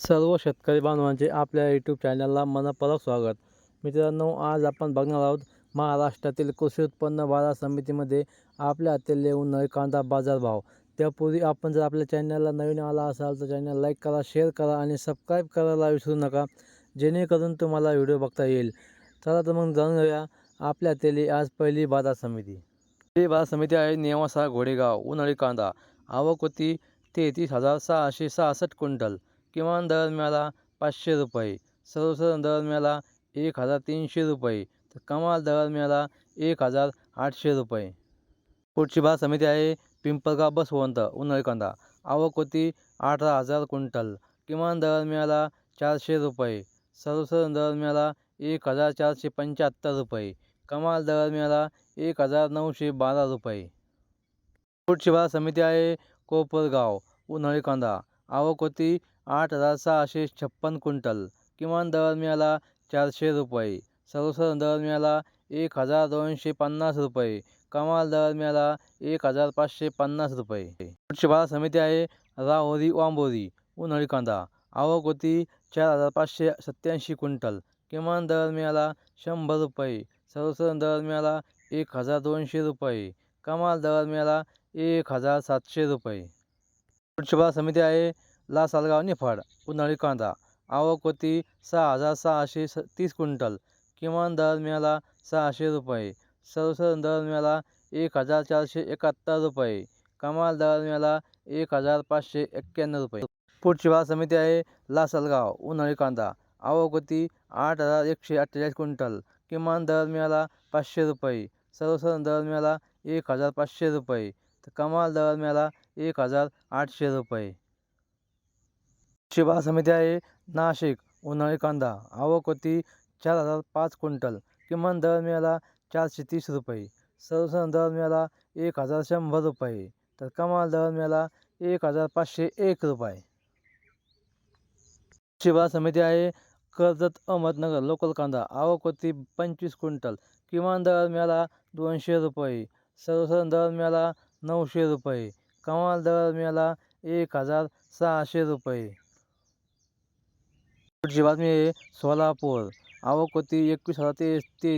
सर्व शेतकरी बांधवांचे आपल्या यूट्यूब चॅनलला मनपूर्वक स्वागत. मित्रांनो आज आपण बघणार आहोत महाराष्ट्रातील कृषी उत्पन्न बाजार समितीमध्ये आपल्या हातेले उन्हाळी कांदा बाजारभाव त्यापूर्वी आपण जर आपल्या चॅनलला नवीन आला असाल तर चॅनल लाईक करा शेअर करा आणि सबस्क्राईब करायला विसरू नका जेणेकरून तुम्हाला व्हिडिओ बघता येईल. चला तर मग जाणून घेऊया आपल्या तेली आज पहिली बाजार समिती. पहिली बाजार समिती आहे नेवासा घोडेगाव उन्हाळी कांदा. आवक होती तेहतीस हजार सहाशे सहासष्ट क्विंटल. किमान दर मिळाला पाचशे रुपये. सर्वसाधारण दर मिळाला एक हजार तीनशे रुपये. तर कमाल दर मिळाला एक हजार आठशे रुपये. पुढची बाजार समिती आहे पिंपळगाव बसवंत उन्हाळी कांदा आवक होती अठरा हजार क्विंटल. किमान दर मिळाला चारशे रुपये. सर्वसाधारण दर मिळाला एक हजार चारशे पंच्याहत्तर रुपये. कमाल दर मिळाला एक हजार नऊशे बारा रुपये. पुढची बाजार समिती आहे कोपरगाव उन्हाळी कांदा आवक होती आठ हजार सहाशे छप्पन क्विंटल. किमान दर मिळाला चारशे रुपये. सर्वसाधारण दर मिळाला एक हजार दोनशे पन्नास रुपये. कमाल दर मिळाला एक हजार पाचशे पन्नास रुपये. पुढची बाजार समिती आहे राहोरी वांबोरी उन्हाळी कांदा. आवक होती चार हजार पाचशे सत्त्याऐंशी क्विंटल. किमान दर मिळाला शंभर रुपये. सर्वसाधारण दर मिळाला एक हजार दोनशे रुपये. कमाल दर मिळाला एक हजार सातशे रुपये. पुढची बाजार समिती आहे लासलगाव निफाड उन्हाळी कांदा आवक होती सहा हजार सहाशे स तीस क्विंटल किमान दर मिळाला सहाशे रुपये सर्वसाधारण दर मिळाला एक हजार चारशे एकाहत्तर रुपये कमाल दर मिळाला एक हजार पाचशे एक्क्याण्णव रुपये. पुढची बाजार समिती आहे लासलगाव उन्हाळी कांदा आवक होती आठ हजार एकशे अठ्ठेचाळीस क्विंटल किमान दर मिळाला पाचशे रुपये सर्वसाधारण दर मिळाला एक हजार पाचशे रुपये तर कमाल दर मिळाला एक हजार आठशे रुपये. शिवा समिती आहे. नाशिक उन्हाळी कांदा आवक होती चार हजार पाच क्विंटल. किमान दर मिळाला चारशे तीस रुपये. सर्वसाधारण दर मिळाला एक हजार शंभर रुपये. तर कमाल दर मिळाला एक हजार पाचशे एक रुपये. शिवा समिती आहे. कर्जत अहमदनगर लोकल कांदा आवक होती पंचवीस क्विंटल. किमान दर मिळाला दोनशे रुपये. सर्वसाधारण दर मिळाला नऊशे रुपये. कमाल दर मिळाला एक हजार सहाशे रुपये. पुढची बातमी आहे सोलापूर आवक होती एकवीस हजार ते ते